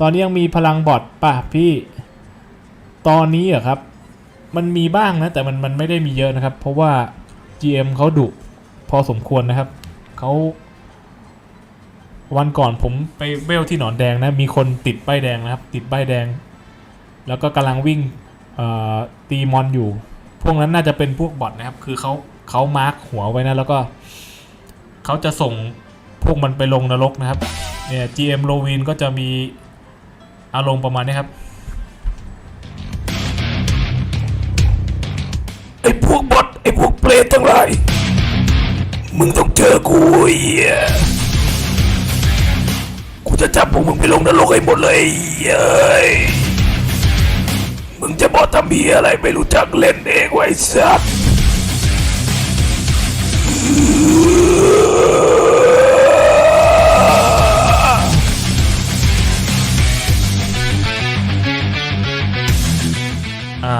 ตอนนี้ยังมีพลังบอทป่ะพี่ ตอนนี้เหรอะครับ มันมีบ้างนะ แต่มันมันไม่ได้มีเยอะนะครับ เพราะว่า GM เขาดุพอสมควรนะครับ เขาวันก่อนผมไปเวลที่หนอนแดงนะ มีคนติดป้ายแดงนะครับ ติดป้ายแดง แล้วก็กำลังวิ่งตีมอนอยู่ พวกนั้นน่าจะเป็นพวกบอทนะครับ คือเขาเขามาร์คหัวไว้นะ แล้วก็เขาจะส่งพวกมันไปลงนรกนะครับ เนี่ย GM โลวินก็จะมี อารมณ์ประมาณนี้ครับไอ้พวกบอทไอ้พวกเปรตทั้งหลายมึงต้องเจอกูอ้เหี้ยกูจะจับพวกมึงไปลงนรกให้หมดเลยไอ้เย้ยมึงจะบอกทำเหี้ยอะไรไม่รู้จักเล่นเองไว้สัตว์ อ่า